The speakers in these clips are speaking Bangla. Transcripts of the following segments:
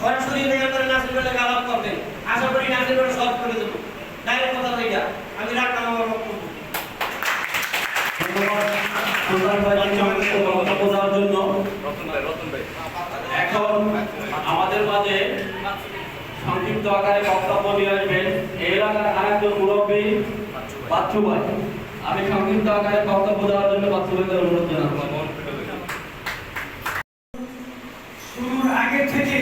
সরাসরি দেখা করে নাসির বেলা আলাপ করবেন আশা করি নাসির বেলা সলভ করে দেবো। ডাইরেক্ট কথা হইয়া আমি রাখলাম আমার বক্তব্য। এখন আমাদের মাঝে সংক্ষিপ্ত আকারে বক্তব্য নিয়ে আসবেন। এই এলাকার আরেকজন মুরব্বী বাচ্চু ভাই। আমি সংক্ষিপ্ত আকারে বক্তব্য দেওয়ার জন্য বাচ্চু ভাইকে অনুরোধ জানাব শুরুর আগে থেকে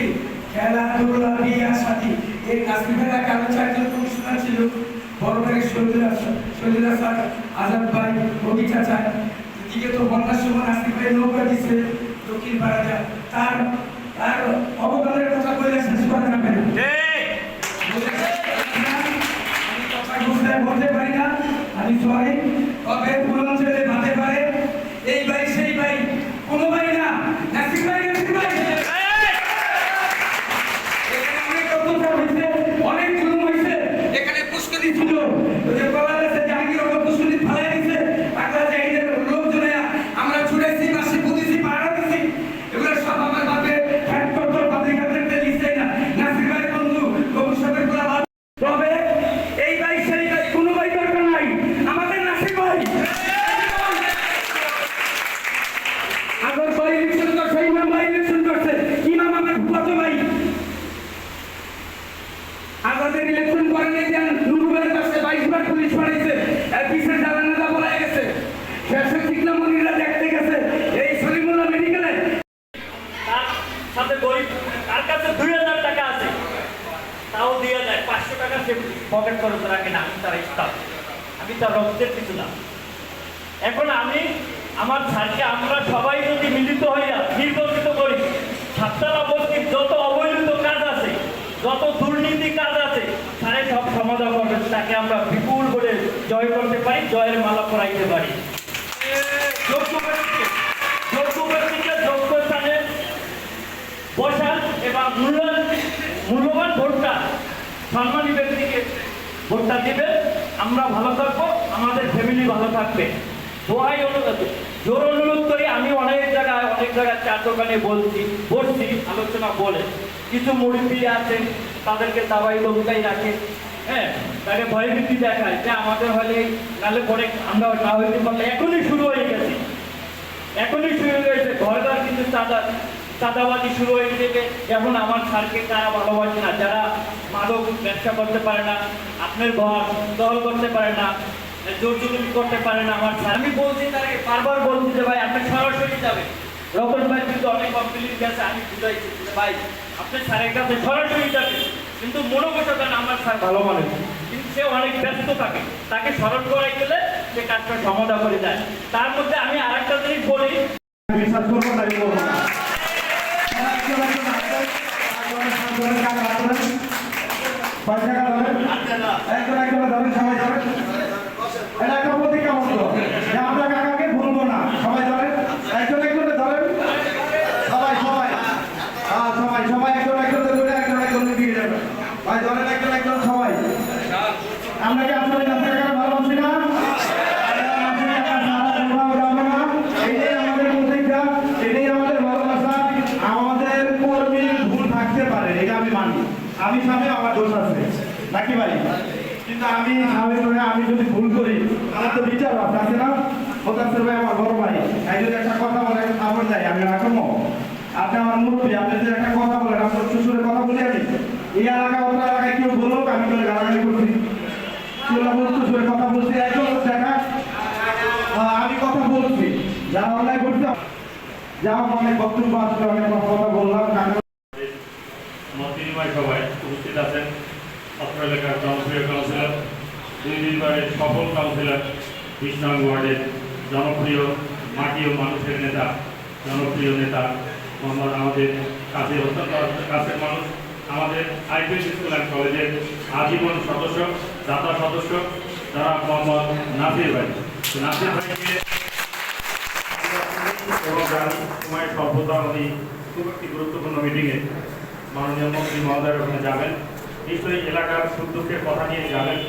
খেলাধুলা বিয়া শাদী এই নাসিমেরা কালো চারজন কমিশনার ছিল। বড় ভাই শহীদুল হাসান শহীদুল আজাদ ভাই রবি চাচা। এদিকে তো বন্যার সময় নাসিম ভাই নৌকা দিছে দক্ষিণ পাড়াটা। তার তার অবদানের কথা বলে শেষ করা যাবে না। আমি কথা বলতে পারি না। আমি সরি। তবে বাঁধতে পারে এই ভাই সেই ভাই কোনো ভাই না নাসিম ভাই নাসিম ভাই এখানে অনেক অত্যাচার হয়েছে, অনেক জুলুম হয়েছে। এখানে পুষ্করি ছিল। ওই যে বলা হয়েছে জাহাঙ্গীর ওকে পুষ্করি ফালায় দিছে। পাগলা জাহিদের লোকজনেরা আমরা ছুটেছি, মাসি পুঁতেছি, পাহারা দিছি। এগুলো সব আমার বাপে খ্যাত করতো, বাপের কাছে লিখছেই না। নাসির ভাই বন্ধু, কবুর সাহেবের গোলা বাদ। তবে এই ভাই সেই ভাই কোনো ভাই দরকার নাই আমাদের নাসির ভাই আগর ভাই ইলেকশন করছে ইমাম ভাই ইলেকশন করছে ইমাম আমার ফুফাতো ভাই আমাদের ইলেকশন করেন এই যে নুরুবের কাছে বাইশ বার পুলিশ পাঠাইছে এর পিছনে জানানোটা বলা গেছে শেষে চিকনা মনিরা দেখতে গেছে এই সলিমুল্লাহ মেডিকেলে তার সাথে গরিব তার কাছে দুই হাজার টাকা আছে তাও দিয়ে দেয় পাঁচশো টাকা সে পকেট খরচ রাখে না আমি তার স্টাফ আমি তার রক্তের কিছু না এখন আমি আমার স্যারকে আমরা সবাই যদি মিলিত হইয়া নির্বাচিত করি, সাততলা যত অবহেলিত কাজ আছে, যত দুর্নীতি কাজ আছে স্যারে সব সমাধান করবে তাকে আমরা বিপুল করে জয় করতে পারি, জয়ের মালা পরাইতে পারি। ব্যক্তিকে মূল্যবান ভোটটা ব্যক্তিকে ভোটটা দিবে আমরা ভালো থাকব, আমাদের ফ্যামিলি ভালো থাকবে। দোয়াই অনুরোধ জোর অনুরোধ করি, আমি অনেক জায়গায় অনেক জায়গায় চার দোকানে বলছি বলছি আলোচনা বলে। কিছু মুরব্বী আছে তাদেরকে দাবাই দমকাই রাখে। হ্যাঁ তাকে ভয়ভীতি দেখায় যে আমাদের হলে নাহলে পরে আমরা না হইতে পারলে এখনই শুরু হয়ে গেছে। এখনই শুরু হয়েছে ঘরদার কিন্তু চাঁদা, চাঁদাবাজি শুরু হয়ে গেছে। এখন আমার স্যারকে তারা ভালোবাসে না, যারা মাদক ব্যবসা করতে পারে না, আপনার ঘর দখল করতে পারে না। জোর জুলুমি করতে পারে না আমার স্যার আমি বলছি বারবার বলছি যে ভাই আপনি সরাসরি যাবে রতন ভাই কিন্তু অনেক কমপ্লিট গেছে আমি বুঝাইছি ভাই আপনি স্যারের কাছে সরাসরি যাবে কিন্তু মনে করতে আমার স্যার ভালো মানুষ কিন্তু সে অনেক ব্যস্ত থাকে তাকে স্মরণ করাই গেলে সে কাজটা সমাধান করে দেয় তার মধ্যে আমি আরেকটা জিনিস বলি। এটা একটা প্রতিজ্ঞা মতো যে আমরা কাকাকে ভুলবো না সবাই ধরেন একজন একজনে ধরেন সবাই সবাই হ্যাঁ সবাই সবাই একজন একজনে ধরে একজন একজনে দিয়ে যাবে ভাই ধরেন একজন একজন সবাই আমরা কি আসলে নাচের কাকা ভালোবাসি না নাচের কাকা সারা কোথাও যাবে না। এটাই আমাদের প্রতিজ্ঞা এটাই আমাদের ভালোবাসা আমাদের কর্মীর ভুল থাকতে পারে এটা আমি মানি আমি সামনে আমার দোষ আছে নাকি ভাই কিন্তু আমি সামনে করে আমি যদি ভুল করি আছে না? মোতাসের ভাই, আমার বড় ভাই। একটা কথা বলে, আমি রাখব আপনি আমার মুরব্বী একটা কথা বলেন কথা বলি আমি। এই এলাকা বলুক, আমি কথা বলছি একজন দেখা আমি যা অনেক বক্তব্য কথা বললাম সফল কাউন্সিলর নং ওয়ার্ডের জনপ্রিয় মাটি ও মানুষের নেতা, জনপ্রিয় নেতা মোহাম্মদ আমাদের কাছে অত্যন্ত কাছের মানুষ, আমাদের আইপিএস স্কুল অ্যান্ড কলেজের আজীবন সদস্য, দাতা সদস্য তারা মোহাম্মদ নাসির ভাই। নাসির ভাইকে সর্বদা উনি খুব একটি গুরুত্বপূর্ণ মিটিংয়ে মাননীয় মন্ত্রী ওখানে যাবেন। নিশ্চয়ই এলাকার সুখ দুঃখের কথা নিয়ে যাবেন,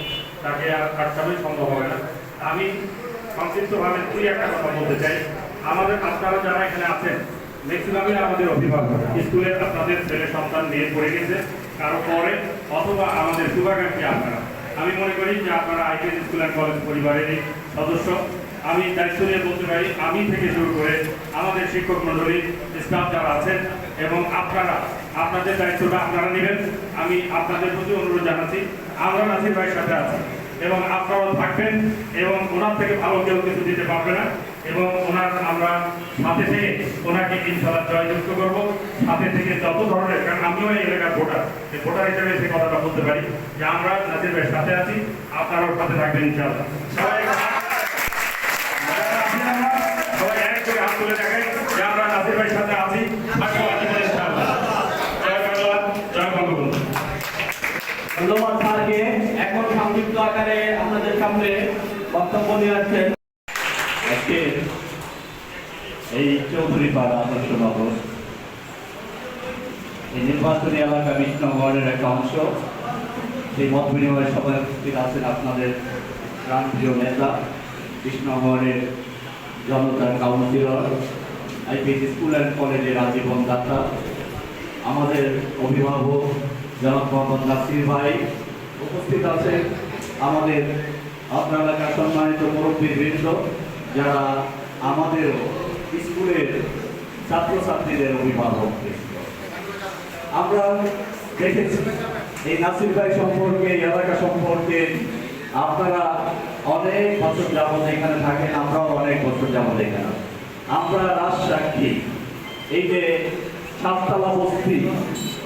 তাকে আর আটকানোই সম্ভব হবে না। আমি সংক্ষিপ্তভাবে দুই একটা কথা বলতে চাই। আমাদের আপনারা যারা এখানে আছেন ম্যাক্সিমামই আমাদের অভিভাবক। স্কুলের আপনাদের ছেলে সন্তান নিয়ে পড়ে গেছে কারও পরে অথবা আমাদের শুভাকাঙ্ক্ষী আপনারা। আমি মনে করি যে আপনারা আইপিএস স্কুল অ্যান্ড কলেজ পরিবারেরই সদস্য। আমি দায়িত্ব নিয়ে বলতে পারি, আমি থেকে শুরু করে আমাদের শিক্ষক মন্ডলী স্টাফ যারা আছেন এবং আপনারা, আপনাদের দায়িত্বটা আপনারা নেবেন। আমি আপনাদের প্রতি অনুরোধ জানাচ্ছি, আমরা নাসির ভাইয়ের সাথে আছি। এবং আপনারাও থাকবেন এবং ওনার থেকে ভালো কেউ কিছু দিতে পারবে না। এবং ওনার আমরা সাথে থেকে ওনাকে ইনশাল্লাহ জয়যুক্ত করব। সাথে থেকে যত ধরনের, কারণ আমিও এই এলাকার ভোটার। এই ভোটার হিসেবে সেই কথাটা বলতে পারি যে আমরা নাসির ভাইয়ের সাথে আছি, আপনারাও সাথে থাকবেন ইনশাল্লাহ যে ধন্যবাদ। আকারে আপনাদের সামনে বক্তব্য নিয়ে আসছেন। আজকে এই চৌধুরী পাড়া আদর্শনগর এই নির্বাচনী এলাকা বিষ্ণুগড়ের একটা অংশ। সেই মত বিনিময় সভায় উপস্থিত আছেন আপনাদের প্রাণপ্রিয় নেতা কৃষ্ণগড়ের জনতার কাউন্সিলর, আইপিএস স্কুল অ্যান্ড কলেজের আজীবন দাতা আমাদের অভিভাবক জনাব মোহাম্মদ নাসির ভাই উপস্থিত আছেন। আমাদের আপনার এলাকার সম্মানিত মুরব্বীবৃন্দ যারা আমাদের স্কুলের ছাত্রছাত্রীদের অভিভাবক। আমরা দেখেছি, এই নাসির ভাই সম্পর্কে এলাকা সম্পর্কে আপনারা অনেক বছর যাবত এখানে থাকেন, আমরাও অনেক বছর যাবত এখানে। আমরা রাজ সাক্ষী এই যে সাততলা বস্তি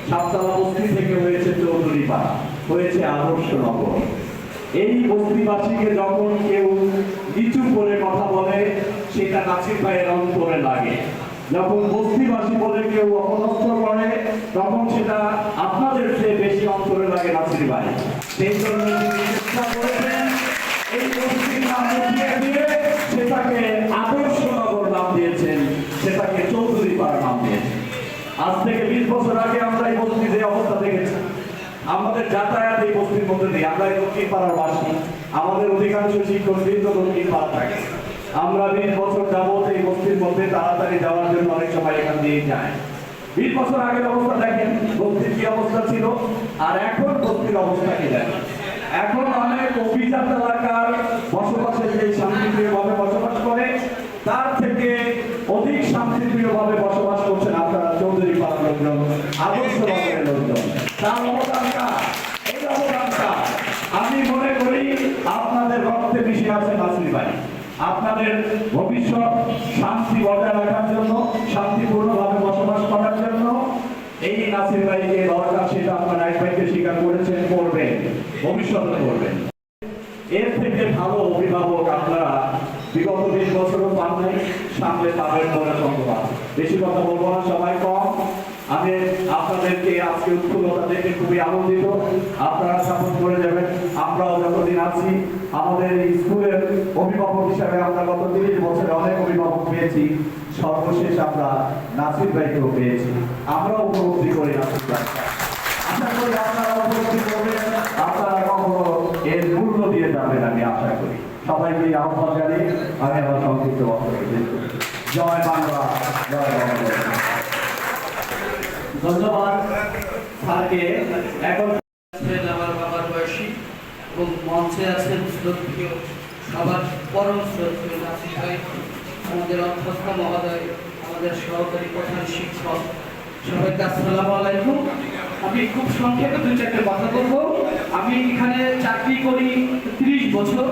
সাততলা বস্তি থেকে হয়েছে চৌধুরী পাড়া হয়েছে আদর্শ নগর। এই বস্তিবাসীকে যখন কেউ নিচু করে কথা বলে, সেটা নাসির ভাইয়ের অন্তরে লাগে। যখন বস্তিবাসী বলে কেউ অপদস্থ করে, তখন সেটা আপনাদের চেয়ে বেশি অন্তরে লাগে নাসির ভাই। সেই জন্য চেষ্টা করেছেন এই বস্তির নাম দিয়ে সেটাকে আদর্শ নগর নাম দিয়েছেন, সেটাকে চৌধুরী পাড়া নাম দিয়েছেন। আজ থেকে বিশ বছর আগে আমরা এই বস্তির যে অবস্থা দেখেছি। আমাদের যাতায়াত এই বস্তির মধ্যে দিয়ে আমরা এই দক্ষিণ পাড়ার বাসী। আমাদের অধিকাংশ শিক্ষক বৃন্দ দক্ষিণ পাড়া থাকে। আমরা বিশ বছর যাবত এই বস্তির মধ্যে তাড়াতাড়ি যাওয়ার জন্য অনেক সময় এখান দিয়ে যায়। বিশ বছর আগের অবস্থা দেখেন, বস্তির কি অবস্থা ছিল? আর এখন বস্তির অবস্থা কি দেখেন? এখন অনেক অভিজাত এলাকার বসবাসের যে শান্তিপ্রিয় ভাবে বসবাস করে তার থেকে অধিক শান্তিপ্রিয় ভাবে বসবাস করছেন আপনারা চৌধুরী পাড়ার লোকজন আদর্শ নগরের লোকজন তার অবদানটা এই অবদানটা আমি মনে করি আপনাদের রক্তে মিশে আছে নাসির ভাই। আপনাদের ভবিষ্যৎ শান্তি বজায় রাখার জন্য, শান্তিপূর্ণভাবে বসবাস করার জন্য এই নাসির ভাইকে দরকার, সেটা আপনার এক ভাইকে স্বীকার করেছেন, করবেন, ভবিষ্যতে করবেন। এর থেকে ভালো অভিভাবক আপনারা বিগত বিশ বছরও পান নাই, সামনে পাবেন বলে সম্ভব। বেশি কথা বলব না, সবাই কম। আমি আপনাদেরকে আজকে উৎফুল্লতা দেখে খুবই আনন্দিত। আপনারা সাপোর্ট করে যাবেন। আমরাও যতদিন আছি, আমাদের স্কুলের অভিভাবক হিসাবে আমরা গত তিরিশ বছরে অনেক অভিভাবক পেয়েছি। সর্বশেষ আমরা নাসির ভাইকেও পেয়েছি। আমরাও উপলব্ধি করি নাসির ভাই। আশা করি আপনারা উপলব্ধি করবেন, আপনারা কখনো এর মূল্য দিয়ে যাবেন আমি আশা করি। সবাইকে আহ্বান জানিয়ে আমি আমার সংক্ষিপ্ত বক্তব্য জয় বাংলা জয় বাংলা ধন্যবাদ স্যারকে। এখন আছেন আমার বাবার বয়সী এবং মঞ্চে আছেন শ্রদ্ধীয় সবার পরম শ্রদ্ধীয় নাসির ভাই, আমাদের অধ্যক্ষ মহোদয়, আমাদের সহকারী প্রধান শিক্ষক। সবাইকে আসসালামু আলাইকুম। আমি খুব সংক্ষেপে দুই চারটে কথা বলব। আমি এখানে চাকরি করি তিরিশ বছর।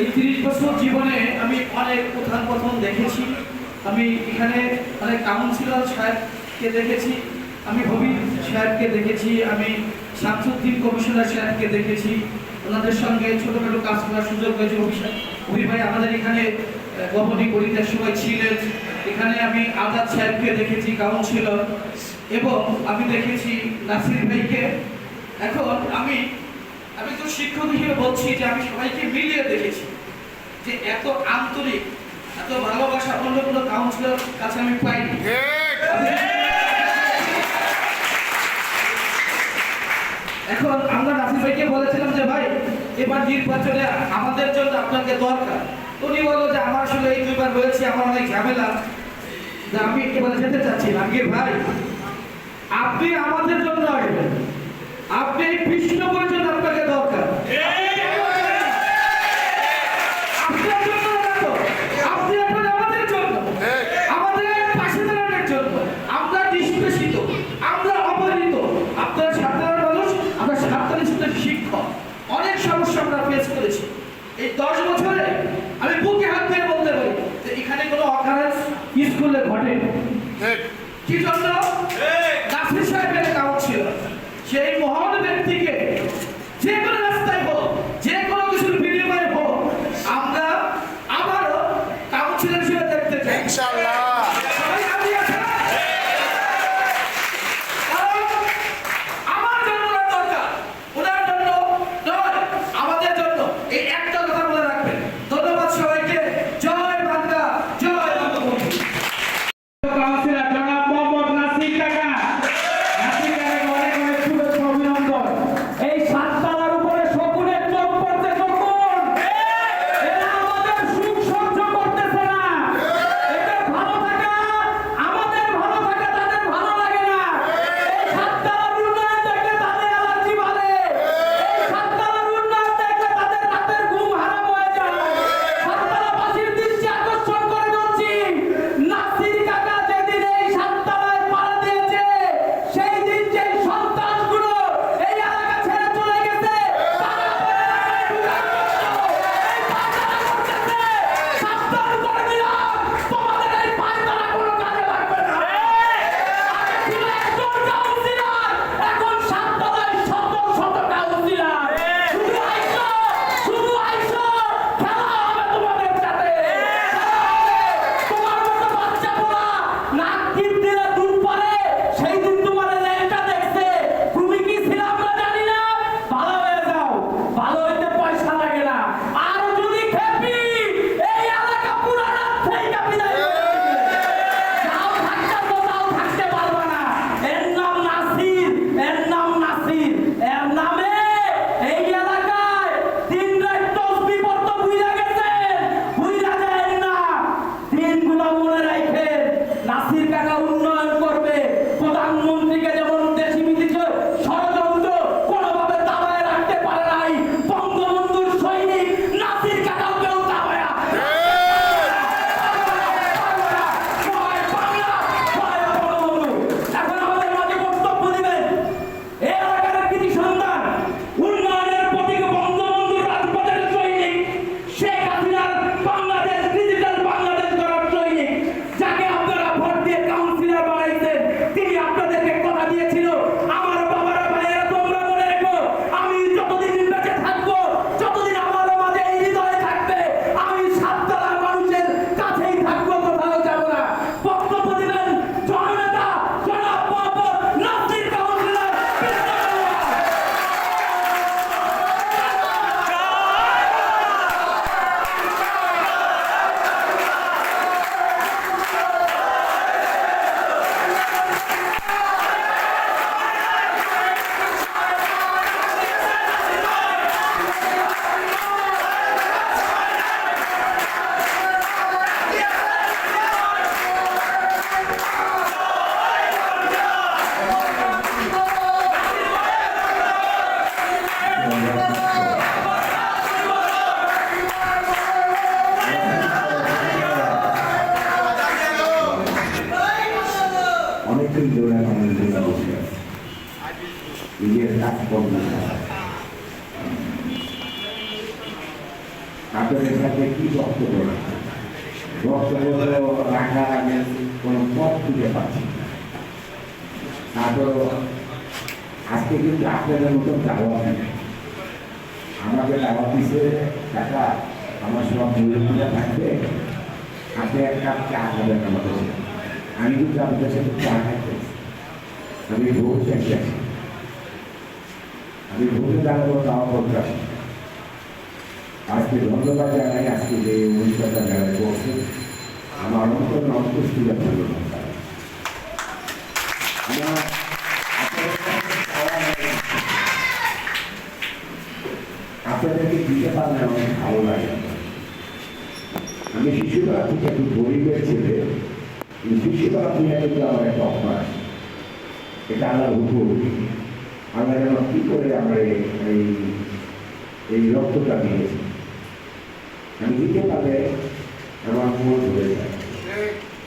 এই তিরিশ বছর জীবনে আমি অনেক প্রধান প্রথম দেখেছি। আমি এখানে অনেক কাউন্সিলর সাহেবকে দেখেছি, আমি হবি সাহেবকে দেখেছি, আমি শামসুদ্দিন কমিশনার সাহেবকে দেখেছি ওনাদের সঙ্গে ছোটখাটো কাজ করার সুযোগ হয়েছে। হবি সাহেব ভাই আমাদের এখানে গভর্নিং গণিতের সময় ছিলেন। এখানে আমি আজাদ সাহেবকে দেখেছি কাউন্সিলর এবং আমি দেখেছি নাসির ভাইকে। এখন আমি আমি তো শিক্ষক হিসেবে বলছি যে আমি সবাইকে মিলিয়ে দেখেছি যে এত আন্তরিক এত ভালোবাসা অন্য কোনো কাউন্সিলর কাছে আমি পাইনি। এখন আমরা নাসির ভাইকে বলেছিলাম যে, ভাই, এবার নির্বাচনে আমাদের জন্য আপনাকে দরকার। উনি বলল যে, আমার আসলে এই দুইবার হয়েছে, আমার অনেক ঝামেলা। যে আমি একেবারে যেতে চাচ্ছি আগে ভাই, আপনি আমাদের জন্য আসবেন। আপনি এই বিষ্ণুপুরের জন্য আপনাকে দরকার আপনার জন্য না তো, আপনি এখন আমাদের জন্য আমাদের পাশে দাঁড়ানোর জন্য আমরা নিষ্পেষিত আমরা অবহেলিত আপনারা সাধারণ মানুষ আমরা সাধারণ স্কুলের শিক্ষক অনেক সমস্যা আমরা ফেস করেছি এই দশ বছরে আমি বুকে হাত দিয়ে বলতে পারি যে এখানে কোনো অকারেন্স স্কুলে ঘটে কি জন্য? নাসির সাহেবের কাউন্ট ছিল। সেই মহান ব্যক্তিকে আপনাদের সাথে কি বক্তব্য? বক্তব্য রাখার কোনো পথ খুঁজে পাচ্ছি না। তারপরও আজকে কিন্তু আপনাদের মতন দাওয়াত নেই আমাকে দাওয়াত দিছে টাকা আমার সব মুরব্বীরা থাকবে আপনি এক কাপ চা খাবেন আমাদের। আমি কিন্তু আপনাদের সাথে চা খাইতে আমি ভোট চাইছি আমি ভোটে দাঁড়াবো তাও প্রত্যাশী আজকে ধন্যবাদ জানাই, আজকে যে অনুষ্ঠানটা যারা করছে, আমার অন্তর অন্তস্থিরে ধন্যবাদ জানাই। আমার। আপনাদেরকে দিতে পারলে অনেক ভালো লাগে আমি শিশুরা থেকে একটু গরিবের ছেলে শিশুরা থেকে কিন্তু আমার একটা অভ্যাস এটা আল্লাহ হুকুম আমরা যেন কি করে আমরা এই এই রক্তটা দিয়েছি দিতে পারলে আমার মন ধরে যায়।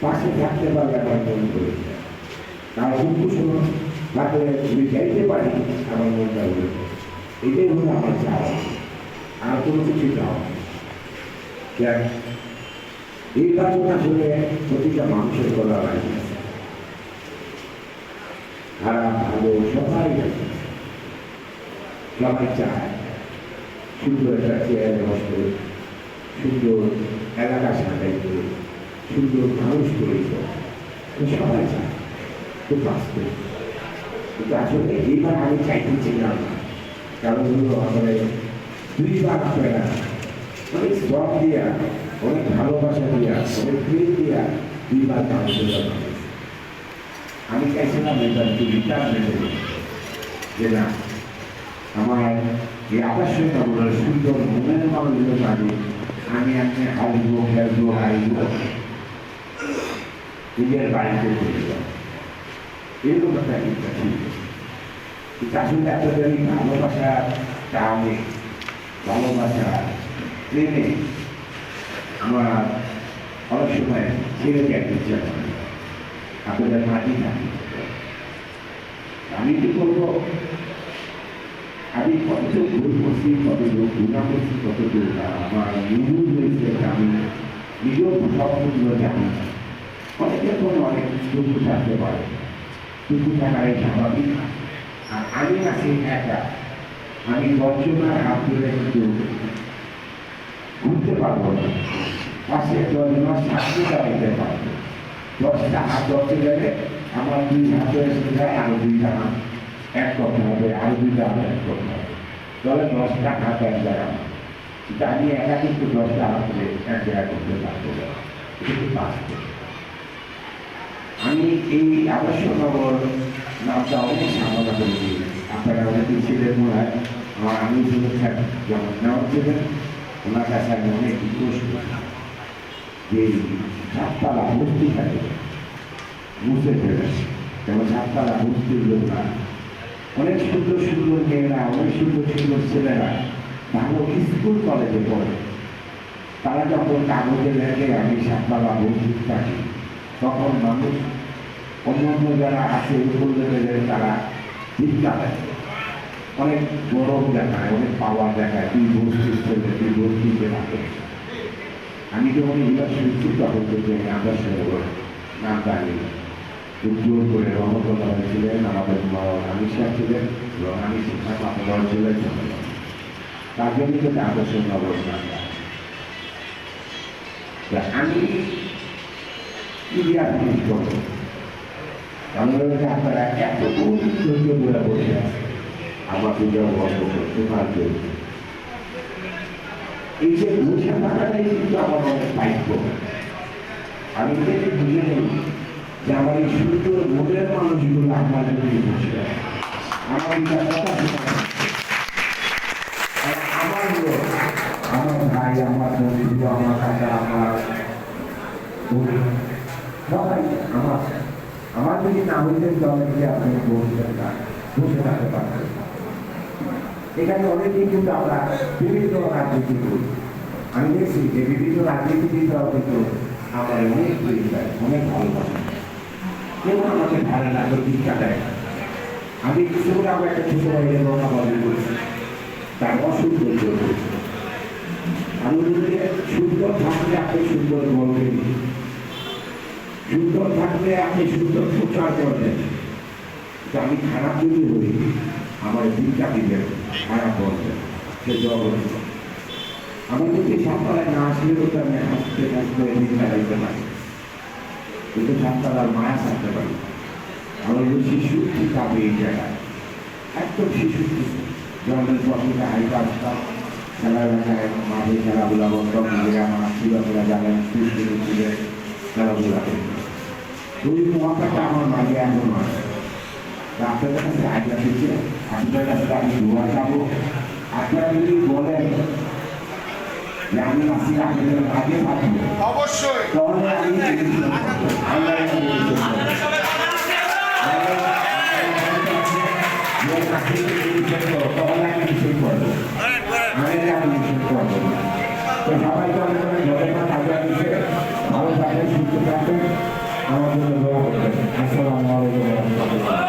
পাশে থাকতে পারলে আমার মন ধরে যায়। তার শুনুন থাকলে যদি যাইতে পারি আমার মনটা ধরে যায়। এটাই হলো আমার চাওয়া। আর কোনো কিছু চাওয়া। দেখ, এই কাজটা আসলে প্রতিটা মানুষের করা লাগে খারাপ ভালো সবাই সবাই চায়। সুন্দর একটা চেয়ারে বসবে সুন্দর এলাকা সাজাই করে, সুন্দর মানুষ তৈরি করে সবাই। চায়, তো বাঁচতে কিন্তু আসলে এইবার আমি চাইতেছিলাম কারণ হলো আমাদের দুইবার আপনারা, অনেক শ্রম দিয়া, অনেক ভালোবাসা দিয়া, অনেক প্রেম দিয়া দুইবার কাউন্সিলর আমি চাইছিলাম এবার একটু রিটায়ারমেন্ট যে না, আমার এই আদর্শ আমার সুন্দর মনের মানুষগুলো কাজে আমি আপনি হারিব খেলব হারিব নিজের বাড়িতে চলে যাব এরকম একটা ইচ্ছা ছিল কিন্তু আসলে আপনাদের এই ভালোবাসা টানে ভালোবাসা প্রেমে আমার অনেক সময় ছেড়ে যেতে ইচ্ছা করে আপনাদের মাটি থাকি। আমি কি করব? আমি কত ভুল করছি কত লোক গুণা করছি কত দূর আমার নির্ভুল হয়েছে আমি নিজেও সবগুলো জানি অনেকের কোনো অনেক দুঃখ থাকতে পারে দুঃখ থাকাই স্বাভাবিক আর আমি আছি একা আমি দশজনের হাত ধরে কিন্তু ঘুরতে পারব না পাশে দশজন সাক্ষী দাঁড়াইতে পারব দশটা হাত ধরতে গেলে আমার দুই হাতে এসে যায় আরও দুইটা হাত এক করতে হবে আরও দুইটা এক করতে হবে তাহলে দশটা হাত এক জায়গা। কিন্তু আমি একা কিন্তু দশটা হাত এক জায়গায় করতে পারব না। কিন্তু পারব। আমি এই আদর্শনগর নামটা অনেক সামনা করেছি আপনারা অনেকেই ছিলেন মনে হয়। আমার আমি থাকি যখন নেওয়া ছিলেন, ওনার কাছে আমি অনেক রিকোয়েস্ট যে সাততলা মূর্তি থাকে। মুছে ফেলে যেমন সাততলা মূর্তির লোক না? অনেক সুন্দর সুন্দর মেয়েরা, অনেক সুন্দর সুন্দর ছেলেরা ভালো স্কুল কলেজে পড়ে। তারা যখন কাগজে লেখে, আমি সাততলা মসজিদ থাকি তখন মানুষ অন্য অন্য যারা আছে উপর লেভেলের তারা চিন্তা দেয়। অনেক গরম দেখায়, অনেক পাওয়ার দেখায় তুই বস্তির ছেলে তুই বস্তিতে রাখে আমি যখন এগুলো শুনছি, তখন থেকে আমি আদর্শ নাম দাঁড়িয়ে উজ্জ্বল করে রহমতলা ছিলেন আমাদের আমি সাহেব ছিলেন এবং আমি শিক্ষা পাঠাবার ছিলেন তার জন্য কিন্তু দেওয়া। তা আমি কি দিয়া জিনিস করব আমাদের আপনারা এই যে কিন্তু আমার আমি যে আমার এই সুন্দর মনের মানুষগুলো আমার আমার আমার ভাই, আমার আমার আমার আমার থাকতে। এখানে অনেকেই কিন্তু আমরা বিভিন্ন রাজনীতি করি। আমি দেখছি যে বিভিন্ন রাজনীতিবিদরাও কিন্তু আমার অনেক দেয় অনেক ভালোবাসে। কেউ আমাকে ভিক্ষা দেয় আমি কিছু করে আমার একটা ছোট ভাইয়ের কথা বলে করছি আমি সুন্দর থাকলে আপনি সুন্দর বলবেন। সুন্দর থাকলে আপনি সুন্দর প্রচার করবেন। আমি খারাপ যদি হই, আমার ভিক্ষা দিবেন খারাপ বলবেন সে জগৎ আমার যদি সপ্তাহে না আসলে আমি হাসতে হাসতে দিতে পারি। কিন্তু সপ্তাহে মায়া থাকতে পারি আমাদের শিশু ঠিক পাবে এই জায়গায়। একদম শিশু জন্মের পর থেকে হাই পাঁচটা খেলাধুলায় মাঠে খেলাধুলা করতাম নিজেরা আমার জানেন দুষ্কৃতি ছিল খেলাধুলা ওই মহাকাটা আমার মাঝে এখন আছে আপনাদের কাছে আপনাদের কাছে আমি যাব আপনারা যদি বলেন যে আমি আসি আপনাদের আগে পাঠাবো অবশ্যই। সবাইকে অনেক অনেক ধন্যবাদ আগে ভালো থাকবেন সুস্থ থাকবেন করবেন আসসালামু আলাইকুম